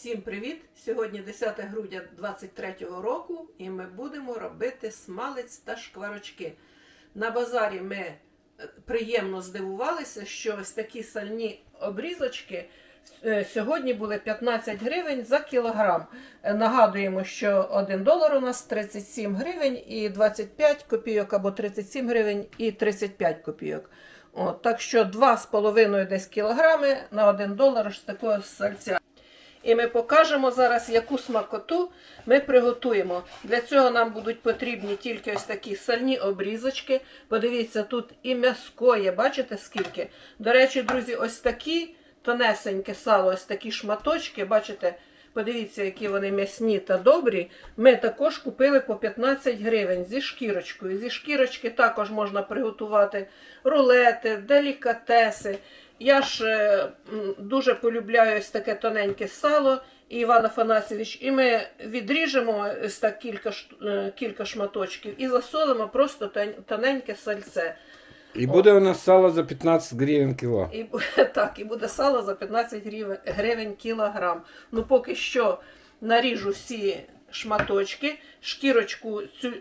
Всім привіт! Сьогодні 10 грудня 23 року і ми будемо робити смалець та шкварочки. На базарі ми е, приємно здивувалися, що ось такі сальні обрізочки е, сьогодні були 15 гривень за кілограм. Е, Нагадуємо, що 1 долар у нас 37 гривень і 25 копійок або 37 гривень і 35 копійок. От, так що 2,5 десь кілограми на 1 долар з такого сальця. І ми покажемо зараз, яку смакоту ми приготуємо. Для цього нам будуть потрібні тільки ось такі сальні обрізочки. Подивіться, тут і м'яско є, бачите скільки? До речі, друзі, ось такі тонесеньке сало, ось такі шматочки, бачите, подивіться, які вони м'ясні та добрі. Ми також купили по 15 гривень зі шкірочкою. Зі шкірочки також можна приготувати рулети, делікатеси. Я ж е, дуже полюбляю ось таке тоненьке сало, і Іван Афанасьович, і ми відріжемо так кілька, е, кілька шматочків і засолимо просто тоненьке сальце. І буде у нас сало за 15 гривень кіло. І, так, і буде сало за 15 гривень, гривень кілограм. Ну, поки що наріжу всі шматочки, шкірочку цю,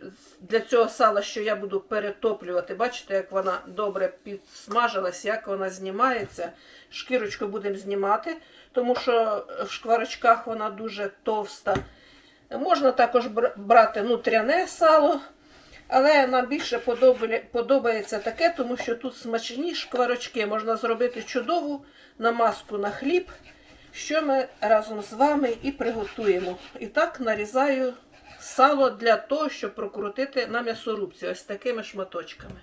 для цього сала, що я буду перетоплювати. Бачите, як вона добре підсмажилась, як вона знімається. Шкірочку будемо знімати, тому що в шкварочках вона дуже товста. Можна також брати нутряне сало, але нам більше подобається таке, тому що тут смачні шкварочки. Можна зробити чудову намазку на хліб, що ми разом з вами і приготуємо. І так нарізаю сало для того, щоб прокрутити на м'ясорубці ось такими шматочками.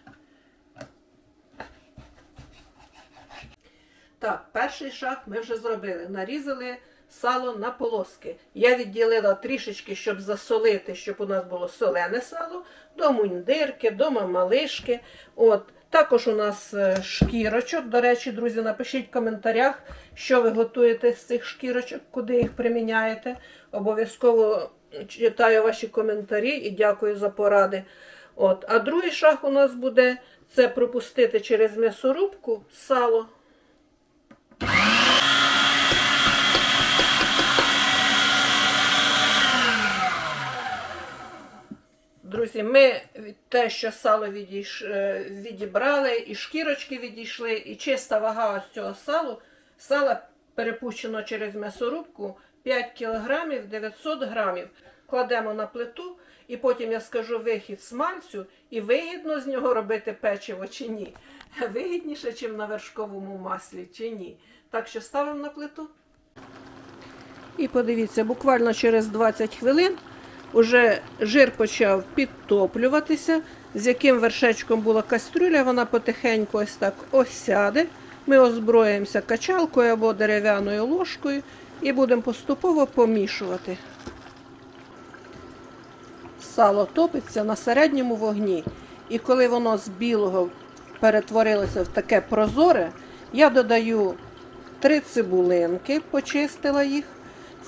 Так, перший шаг ми вже зробили. Нарізали сало на полоски. Я відділила трішечки, щоб засолити, щоб у нас було солене сало, до мундирки, до мамалишки. От. Також у нас е, шкірочок. До речі, друзі, напишіть в коментарях, що ви готуєте з цих шкірочок, куди їх приміняєте. Обов'язково читаю ваші коментарі і дякую за поради. От. А другий шаг у нас буде це пропустити через м'ясорубку сало. Друзі, ми те, що сало відійш... е, відібрали, і шкірочки відійшли, і чиста вага ось цього салу, сала перепущено через м'ясорубку 5 кг 900 грамів. Кладемо на плиту, і потім я скажу вихід смальцю, і вигідно з нього робити печиво чи ні. Вигідніше, ніж на вершковому маслі, чи ні. Так що ставимо на плиту. І подивіться, буквально через 20 хвилин уже жир почав підтоплюватися, з яким вершечком була кастрюля, вона потихеньку ось так осяде. Ми озброїмося качалкою або дерев'яною ложкою і будемо поступово помішувати. Сало топиться на середньому вогні. І коли воно з білого перетворилося в таке прозоре, я додаю три цибулинки, почистила їх.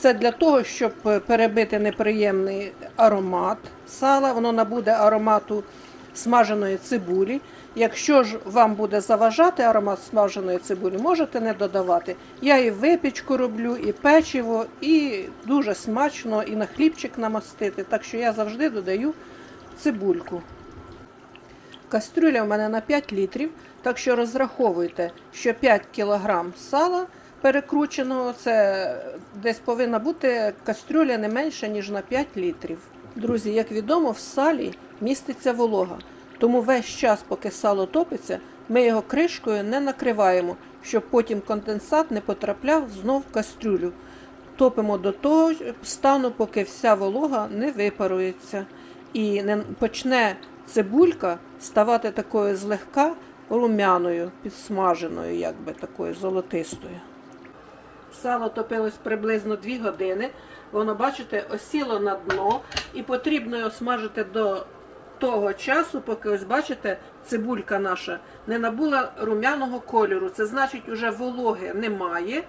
Це для того, щоб перебити неприємний аромат сала, воно набуде аромату смаженої цибулі. Якщо ж вам буде заважати аромат смаженої цибулі, можете не додавати. Я і випічку роблю, і печиво, і дуже смачно, і на хлібчик намастити. Так що я завжди додаю цибульку. Кастрюля в мене на 5 літрів, так що розраховуйте, що 5 кг сала перекрученого, це десь повинна бути кастрюля не менше, ніж на 5 літрів. Друзі, як відомо, в салі міститься волога, тому весь час, поки сало топиться, ми його кришкою не накриваємо, щоб потім конденсат не потрапляв знов в кастрюлю. Топимо до того стану, поки вся волога не випарується і не почне цибулька ставати такою злегка румяною, підсмаженою, якби такою золотистою. Сало топилось приблизно 2 години. Воно, бачите, осіло на дно і потрібно його смажити до того часу, поки ось бачите, цибулька наша не набула румяного кольору. Це значить, вже вологи немає.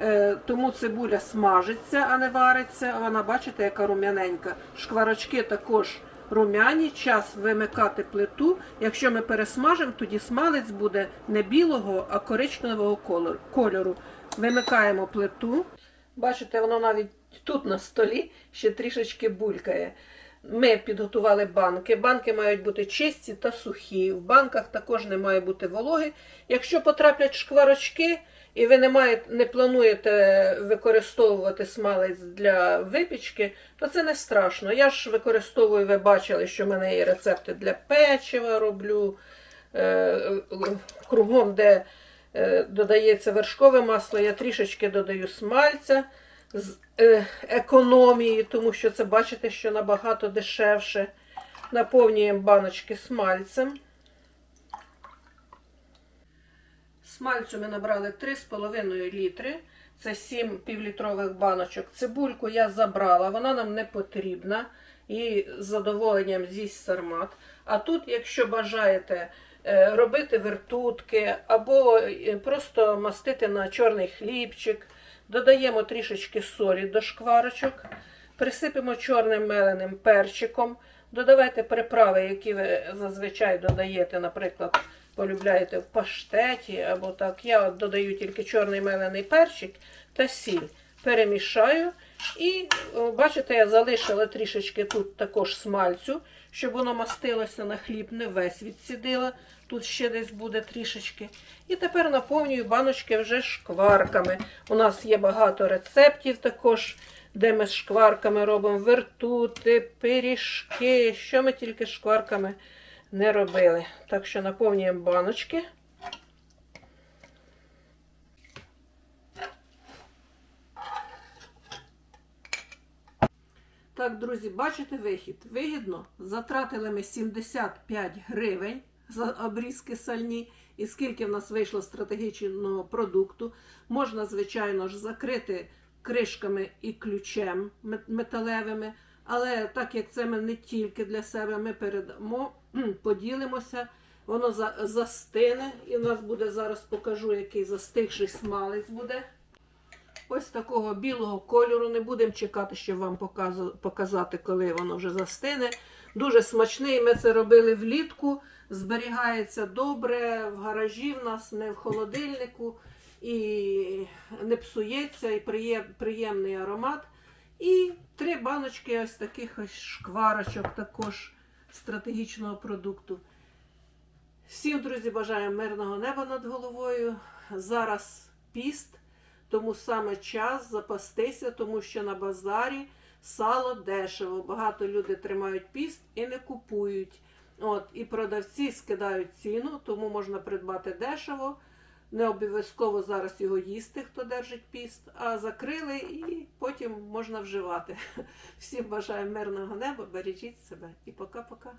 Е, Тому цибуля смажиться, а не вариться. Вона, бачите, яка рум'яненька. Шкварочки також румяні. Час вимикати плиту. Якщо ми пересмажимо, тоді смалець буде не білого, а коричневого кольору. Вимикаємо плиту. Бачите, воно навіть тут на столі ще трішечки булькає. Ми підготували банки. Банки мають бути чисті та сухі. В банках також не має бути вологи. Якщо потраплять шкварочки, і ви не, маєте, не плануєте використовувати смалець для випічки, то це не страшно. Я ж використовую, ви бачили, що в мене є рецепти для печива роблю. Е, кругом, де додається вершкове масло, я трішечки додаю смальця з е, економії, тому що це бачите, що набагато дешевше. Наповнюємо баночки смальцем. Смальцю ми набрали 3,5 літри. Це 7 півлітрових баночок. Цибульку я забрала, вона нам не потрібна. І з задоволенням з'їсть сармат. А тут, якщо бажаєте е, робити вертутки або е, просто мастити на чорний хлібчик, додаємо трішечки солі до шкварочок, присипемо чорним меленим перчиком, додавайте приправи, які ви зазвичай додаєте, наприклад, полюбляєте в паштеті або так. Я от додаю тільки чорний мелений перчик та сіль. Перемішаю. І бачите, я залишила трішечки тут також смальцю, щоб воно мастилося на хліб, не весь відсідила. Тут ще десь буде трішечки. І тепер наповнюю баночки вже шкварками. У нас є багато рецептів також, де ми з шкварками робимо вертути, пиріжки, що ми тільки з шкварками не робили. Так що наповнюємо баночки. Так, друзі, бачите вихід? Вигідно. Затратили ми 75 гривень за обрізки сальні. І скільки в нас вийшло стратегічного продукту. Можна, звичайно ж, закрити кришками і ключем металевими. Але так як це ми не тільки для себе, ми передамо, поділимося, воно за- застине. І в нас буде зараз покажу, який застигший смалець буде. Ось такого білого кольору. Не будемо чекати, щоб вам показати, коли воно вже застине. Дуже смачний. Ми це робили влітку. Зберігається добре в гаражі в нас, не в холодильнику. І не псується, і приємний аромат. І три баночки ось таких ось шкварочок також стратегічного продукту. Всім, друзі, бажаю мирного неба над головою. Зараз піст. Тому саме час запастися, тому що на базарі сало дешево. Багато людей тримають піст і не купують. От, і продавці скидають ціну, тому можна придбати дешево. Не обов'язково зараз його їсти, хто держить піст, а закрили і потім можна вживати. Всім бажаю мирного неба, бережіть себе і пока-пока.